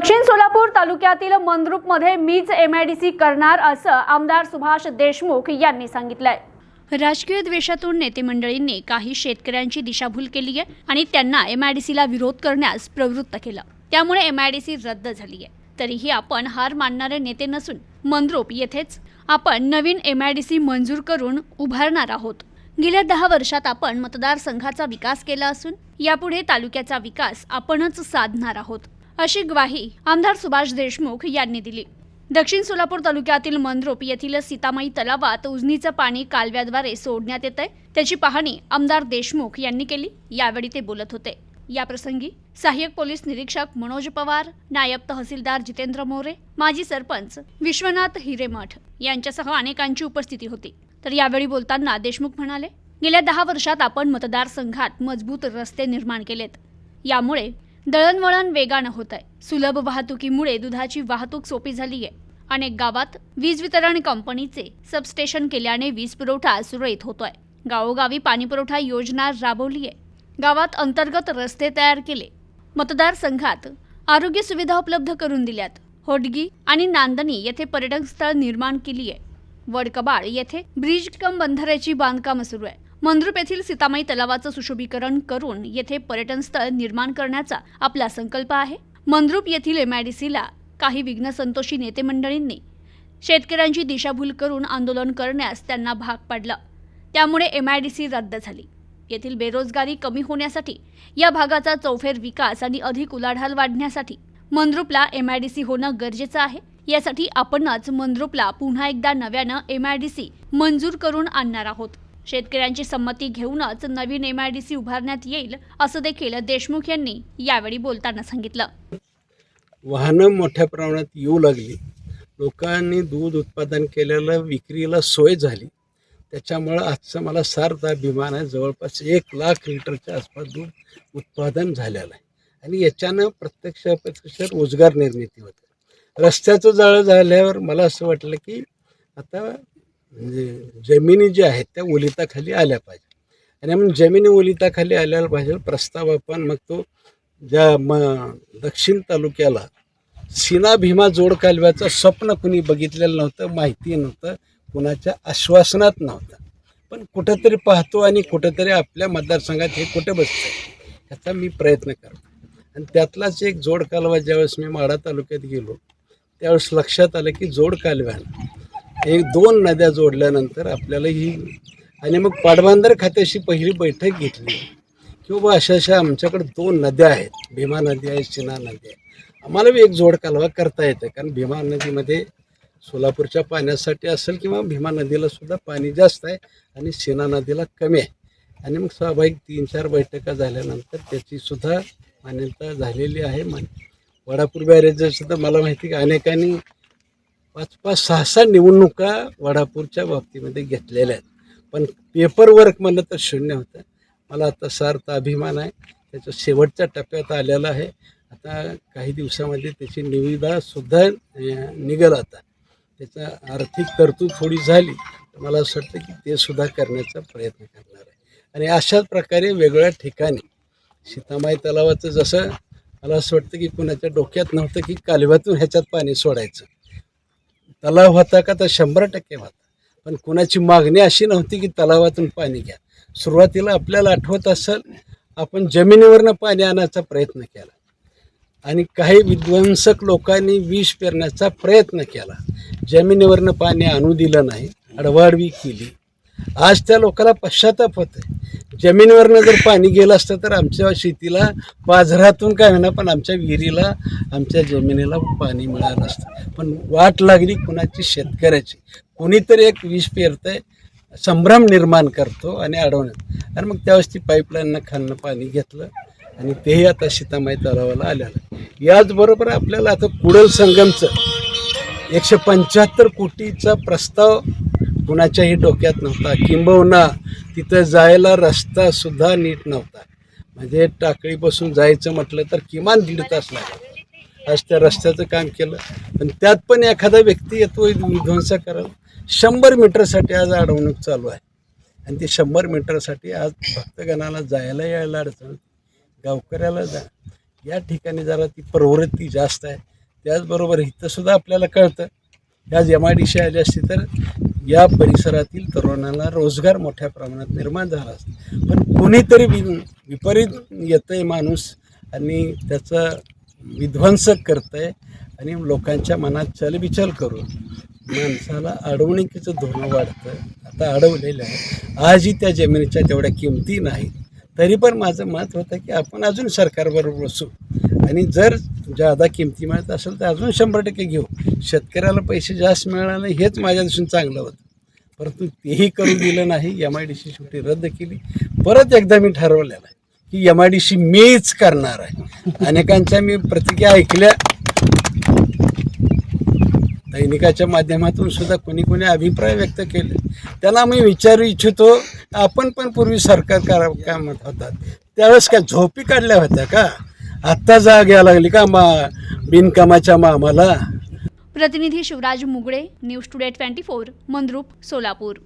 दक्षिण सोलापूर तालुक्यातील मंद्रुपमध्ये मीच एमआयडीसी करणार असं आमदार सुभाष देशमुख यांनी सांगितलंय. राजकीय द्वेषातून नेते मंडळींनी काही शेतकऱ्यांची दिशाभूल केली आहे आणि त्यांना एमआयडीसीला विरोध करण्यास प्रवृत्त केलं. त्यामुळे एमआयडीसी रद्द झाली आहे तरीही आपण हार मानणारे नेते नसून मंद्रुप येथेच आपण नवीन एमआयडीसी मंजूर करून उभारणार आहोत. गेल्या दहा वर्षात आपण मतदारसंघाचा विकास केला असून यापुढे तालुक्याचा विकास आपणच साधणार आहोत. अशी ग्वाही आमदार सुभाष देशमुख यांनी दिली. दक्षिण सोलापूर तालुक्यातील मनरोप येथील सीतामाई तलावात उजनीचं पाणी कालव्याद्वारे सोडण्यात येत आहे त्याची पाहणी आमदार देशमुख यांनी केली. यावेळी ते बोलत होते. याप्रसंगी सहाय्यक पोलीस निरीक्षक मनोज पवार नायब तहसीलदार जितेंद्र मोरे माजी सरपंच विश्वनाथ हिरेमठ यांच्यासह अनेकांची उपस्थिती होती. तर यावेळी बोलताना देशमुख म्हणाले गेल्या दहा वर्षात आपण मतदारसंघात मजबूत रस्ते निर्माण केलेत. यामुळे दळणवळण वेगानं होत आहे सुलभ वाहतुकीमुळे दुधाची वाहतूक सोपी झाली आहे अनेक गावात वीज वितरण कंपनीचे सबस्टेशन केल्याने वीज पुरवठा सुरळीत होतोय. गावोगावी पाणीपुरवठा योजना राबवली आहे गावात अंतर्गत रस्ते तयार केले. मतदारसंघात आरोग्य सुविधा उपलब्ध करून दिल्यात. होडगी आणि नांदणी येथे पर्यटन स्थळ निर्माण केली आहे वडकबाळ येथे ब्रिज कम बंधाऱ्याची बांधकाम सुरू आहे. मंद्रुप येथील सीतामाई तलावाचं सुशोभीकरण करून येथे पर्यटन स्थळ निर्माण करण्याचा आपला संकल्प आहे. मंद्रुप येथील एमआयडीसीला काही विघ्न संतोषी नेते मंडळींनी शेतकऱ्यांची दिशाभूल करून आंदोलन करण्यास त्यांना भाग पाडलं. त्यामुळे एमआयडीसी रद्द झाली. येथील बेरोजगारी कमी होण्यासाठी या भागाचा चौफेर विकास आणि अधिक उलाढाल वाढण्यासाठी मंद्रुपला एमआयडीसी होणं गरजेचं आहे. यासाठी आपणच मंद्रुपला पुन्हा एकदा नव्यानं एमआयडीसी मंजूर करून आणणार आहोत. शेतकऱ्यांची संमती घेऊनच नवीन एमआयडीसी उभारण्यात येईल असं देखील देशमुख यांनी यावेळी बोलताना सांगितलं. वाहनं मोठ्या प्रमाणात येऊ लागली. लोकांनी दूध उत्पादन केलेलं विक्रीला सोय झाली. त्याच्यामुळं आजचं मला सार्थ अभिमान आहे. जवळपास एक लाख लिटरच्या आसपास दूध उत्पादन झालेलं आहे. आणि याच्यानं प्रत्यक्ष अप्रत्यक्ष रोजगार निर्मिती होते. रस्त्याचं जाळं झाल्यावर मला असं वाटलं की आता म्हणजे जमिनी ज्या आहेत त्या ओलिताखाली आल्या पाहिजे. आणि म्हणून जमिनी ओलिताखाली आल्या पाहिजे प्रस्ताव आपण मग तो ज्या म दक्षिण तालुक्याला सीना भीमा जोड कालव्याचं स्वप्न कुणी बघितलेलं नव्हतं माहिती नव्हतं कुणाच्या आश्वासनात नव्हतं. पण कुठंतरी पाहतो आणि कुठंतरी आपल्या मतदारसंघात हे कुठं बसतं ह्याचा मी प्रयत्न करतो. आणि त्यातलाच एक जोड कालवा ज्यावेळेस मी माढा तालुक्यात गेलो त्यावेळेस लक्षात आलं की जोड कालव्यानं एक दोन नद्या जोडल्यानंतर आपल्याला ही आणि मग पाटबंधारे खात्याशी पहिली बैठक घेतली. की बाबा अशा अशा आमच्याकडे दोन नद्या आहेत. भीमा नदी आहे शिना नदी आहे. आम्हाला बी एक जोड कालवा करता येतं. कारण भीमा नदीमध्ये सोलापूरच्या पाण्यासाठी असेल किंवा भीमा नदीला सुद्धा पाणी जास्त आहे आणि शिना नदीला कमी आहे. आणि मग स्वाभाविक तीन चार बैठका झाल्यानंतर त्याची सुद्धा मान्यता झालेली आहे. मान वडापूर बॅरेजसुद्धा मला माहिती की अनेकांनी पाच पाच सहा सहा निवडणुका वडापूरच्या बाबतीमध्ये घेतलेल्या आहेत. पण पेपर वर्क म्हणलं तर शून्य होतं. मला आता सार्थ अभिमान आहे. त्याच्या शेवटच्या टप्प्यात आलेला आहे. आता काही दिवसामध्ये त्याची निविदासुद्धा अं, आता. त्याचा आर्थिक तरतूद थोडी झाली. तर मला असं वाटतं की ते सुद्धा करण्याचा प्रयत्न करणार आहे. आणि अशाच प्रकारे वेगवेगळ्या ठिकाणी सीतामाई तलावाचं जसं मला असं वाटतं की कुणाच्या डोक्यात नव्हतं की कालव्यातून ह्याच्यात पाणी सोडायचं. तलाव होता का तर शंभर टक्के होता. पण कुणाची मागणी अशी नव्हती की तलावातून पाणी घ्या. सुरुवातीला आपल्याला आठवत असेल आपण जमिनीवरनं पाणी आणायचा प्रयत्न केला. आणि काही विध्वंसक लोकांनी विष पेरण्याचा प्रयत्न केला. जमिनीवरनं पाणी आणू दिलं नाही अडवाडवी केली. आज त्या लोकांना पश्चाताप होत आहे जमिनीवरनं जर पाणी गेलं असतं तर आमच्या शेतीला पाझरातून काय होणार पण आमच्या विहिरीला आमच्या जमिनीला पाणी मिळालं असतं. पण वाट लागली कुणाची? शेतकऱ्याची. कोणीतरी एक विष पेरतंय संभ्रम निर्माण करतो आणि अडवण्यात आणि मग त्यावेळेस ती पाईपलाईननं खालनं पाणी घेतलं आणि तेही आता सीतामाई तलावाला आलेलं याचबरोबर आपल्याला आता कुडल संगमचं एकशे पंच्याहत्तर कोटीचा प्रस्ताव कुणाच्याही डोक्यात नव्हता. किंबहुना तिथं जायला रस्ता सुद्धा नीट नव्हता. म्हणजे टाकळीपासून जायचं म्हटलं तर किमान दीड तास लागला. आज त्या रस्त्याचं काम केलं. पण त्यात पण एखादा व्यक्ती येतो विध्वंस करायला शंभर मीटरसाठी आज अडवणूक चालू आहे. आणि ते शंभर मीटरसाठी आज भक्तगणाला जायला यायला अडचण. गावकऱ्याला जा. या ठिकाणी जरा ती प्रवृत्ती जास्त आहे. त्याचबरोबर इथंसुद्धा आपल्याला कळतं. आज एम आय डी सी आली असती तर या परिसरातील तरुणांना रोजगार मोठ्या प्रमाणात निर्माण झाला असता. पण कोणीतरी वि विपरीत येतं आहे माणूस आणि त्याचा विध्वंसक करतं आहे आणि लोकांच्या मनात चलबिचल करून माणसाला अडवणुकीचं धोरण वाढतं आता अडवलेलं आहे. आजही त्या जमिनीच्या तेवढ्या किमती नाहीत. तरी पण माझं मत होतं की आपण अजून सरकारबरोबर बसू. आणि जर जादा किमती मिळत असेल तर अजून शंभर टक्के घेऊ. शेतकऱ्याला पैसे जास्त मिळाले हेच माझ्या दिसून चांगलं होतं. परंतु तेही करून दिलं नाही एम आय डी सी शेवटी रद्द केली. परत एकदा मी ठरवलेलं आहे की एम आय डी सी मीच करणार आहे. अनेकांच्या मी प्रतिक्रिया ऐकल्या. दैनिकाच्या माध्यमातून सुद्धा कोणी कोणी अभिप्राय व्यक्त केले. त्यांना मी विचारू इच्छितो आपण पण पूर्वी सरकार करा कामात होतात. त्यावेळेस काय झोपी काढल्या होत्या का? आत्ता जाग यायला लागली का मा बिनकामाच्या मामाला? प्रतिनिधी Shivraj Mugale news today twenty four Mandrup Solapur.